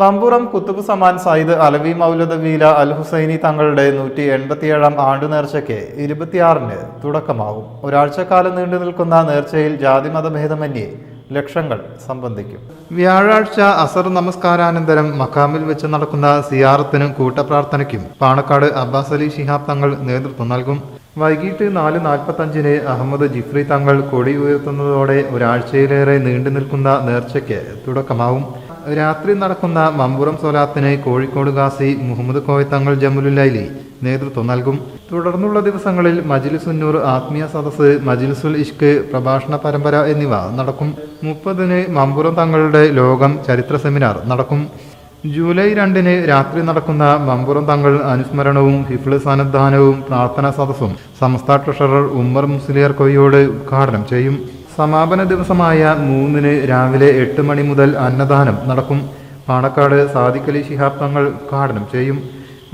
മമ്പുറം കുത്തുബ് സമാൻ സയ്യിദ് അലവി മൗലദ് വീല അൽ ഹുസൈനി തങ്ങളുടെ നൂറ്റി എൺപത്തിയേഴാം ആണ്ടു നേർച്ചയ്ക്ക് ഇരുപത്തിയാറിന് തുടക്കമാകും. ഒരാഴ്ചക്കാലം നീണ്ടു നിൽക്കുന്ന നേർച്ചയിൽ ജാതിമതഭേദമന്യേ ലക്ഷങ്ങൾ സംബന്ധിക്കും. വ്യാഴാഴ്ച അസർ നമസ്കാരാനന്തരം മക്കാമിൽ വെച്ച് നടക്കുന്ന സിയാറത്തിനും കൂട്ടപ്രാർത്ഥനയ്ക്കും പാണക്കാട് അബ്ബാസ് അലി ശിഹാബ് തങ്ങൾ നേതൃത്വം നൽകും. വൈകിട്ട് നാല് നാൽപ്പത്തഞ്ചിന് അഹമ്മദ് ജിഫ്രി തങ്ങൾ കൊടി ഉയർത്തുന്നതോടെ ഒരാഴ്ചയിലേറെ നീണ്ടു നിൽക്കുന്ന നേർച്ചയ്ക്ക് തുടക്കമാവും രാത്രി നടക്കുന്ന മമ്പുറം സൊലാത്തിന് കോഴിക്കോട് ഗാസി മുഹമ്മദ് കോയത്തങ്ങൾ തങ്ങൾ ജമുലുലൈലി നേതൃത്വം നൽകും. തുടർന്നുള്ള ദിവസങ്ങളിൽ മജിലിസുന്നൂർ ആത്മീയ സദസ്സ് മജിലിസുൽ ഇഷ്ക് പ്രഭാഷണ പരമ്പര എന്നിവ നടക്കും. മുപ്പതിന് മമ്പുറം തങ്ങളുടെ ലോകം ചരിത്ര സെമിനാർ നടക്കും. ജൂലൈ രണ്ടിന് രാത്രി നടക്കുന്ന മമ്പുറം തങ്ങൾ അനുസ്മരണവും ഹിഫ്ള് സന്നദ്ധാനവും പ്രാർത്ഥനാ സദസ്സും സംസ്ഥാന ട്രഷറർ ഉമ്മർ മുസ്ലിയർ കൊയ്യോട് ഉദ്ഘാടനം ചെയ്യും. സമാപന ദിവസമായ മൂന്നിന് രാവിലെ എട്ട് മണി മുതൽ അന്നദാനം നടക്കും. പാണക്കാട് സാദിക്കലി ശിഹാബ് തങ്ങൾ ഉദ്ഘാടനം ചെയ്യും.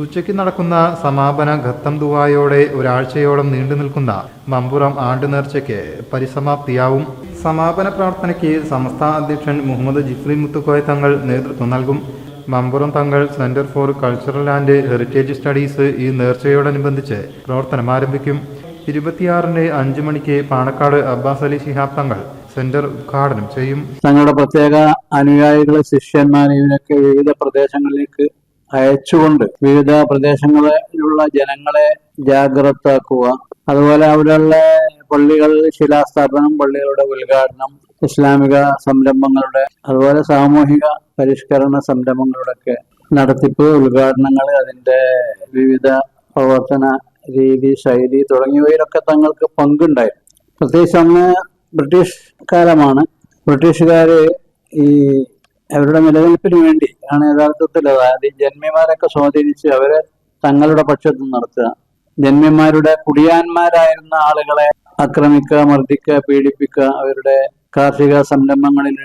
ഉച്ചയ്ക്ക് നടക്കുന്ന സമാപന ഘത്തം ദുവായോടെ ഒരാഴ്ചയോളം നീണ്ടു നിൽക്കുന്ന മമ്പുറം ആണ്ട് നേർച്ചയ്ക്ക് പരിസമാപ്തിയാവും. സമാപന പ്രാർത്ഥനയ്ക്ക് സംസ്ഥാന അധ്യക്ഷൻ മുഹമ്മദ് ജിഫ്രി മുത്തുക്കോയ തങ്ങൾ നേതൃത്വം നൽകും. Mamburam Thangal centre for cultural and heritage studies ഈ നേർച്ചയോടനുബന്ധിച്ച് പ്രവർത്തനം ആരംഭിക്കും. ഇരുപത്തിയാറിന് അഞ്ചു മണിക്ക് പാണക്കാട് അബ്ബാസ് അലി ശിഹാബ് തങ്ങൾ സെന്റർ ഉദ്ഘാടനം ചെയ്യും. തങ്ങളുടെ പ്രത്യേക അനുയായികളെ ശിഷ്യന്മാരെ ഇവരൊക്കെ വിവിധ പ്രദേശങ്ങളിലേക്ക് അയച്ചുകൊണ്ട് വിവിധ പ്രദേശങ്ങളിലുള്ള ജനങ്ങളെ ജാഗ്രതാക്കുക അതുപോലെ അവിടെയുള്ള പള്ളികൾ ശിലാസ്ഥാപനം പള്ളികളുടെ ഉദ്ഘാടനം ഇസ്ലാമിക സംരംഭങ്ങളുടെ അതുപോലെ സാമൂഹിക പരിഷ്കരണ സംരംഭങ്ങളുടെ ഒക്കെ നടത്തിപ്പ് ഉദ്ഘാടനങ്ങൾ അതിന്റെ വിവിധ പ്രവർത്തന രീതി ശൈലി തുടങ്ങിയവയിലൊക്കെ തങ്ങൾക്ക് പങ്കുണ്ടായിരുന്നു. പ്രത്യേകിച്ച് അന്ന് ബ്രിട്ടീഷ് കാലമാണ്. ബ്രിട്ടീഷുകാർ ഈ അവരുടെ നിലനിൽപ്പിന് വേണ്ടി ആണ് യഥാർത്ഥത്തിൽ അതായത് ജന്മിമാരൊക്കെ സ്വാധീനിച്ച് അവരെ തങ്ങളുടെ പക്ഷത്ത് നിർത്തുക. ജന്മിമാരുടെ കുടിയാന്മാരായിരുന്ന ആളുകളെ ആക്രമിക്കുക മർദ്ദിക്കുക പീഡിപ്പിക്കുക അവരുടെ കാർഷിക സംരംഭങ്ങളിൽ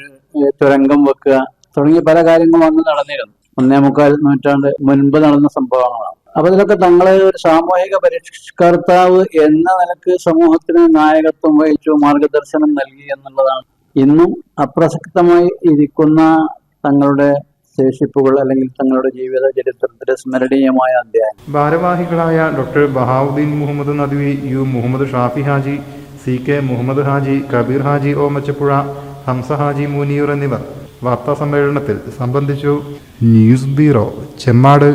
തുരങ്കം വെക്കുക തുടങ്ങിയ പല കാര്യങ്ങളും അന്ന് നടന്നിരുന്നു. ഒന്നേ മുക്കാൽ നൂറ്റാണ്ട് മുൻപ് നടന്ന സംഭവങ്ങളാണ്. അപ്പൊ ഇതിലൊക്കെ തങ്ങളെ ഒരു സാമൂഹിക പരിഷ്കർത്താവ് എന്ന നിലയ്ക്ക് സമൂഹത്തിന് നായകത്വം വഹിച്ചു മാർഗദർശനം നൽകി എന്നുള്ളതാണ്. ഇന്നും അപ്രസക്തമായി ഇരിക്കുന്ന തങ്ങളുടെ ശേഷിപ്പുകൾ അല്ലെങ്കിൽ തങ്ങളുടെ ജീവിത ചരിത്രത്തിലെ സ്മരണീയമായ അധ്യായം. ഭാരവാഹികളായ doctor Bahauddin Muhammad Nadvi U Muhammad Shafi Haji C K Muhammad Haji Kabir Haji Omachapuzha Hamza Haji Muneer എന്നിവർ വാർത്താ സമ്മേളനത്തിൽ സംബന്ധിച്ചു. News bureau Chemmad.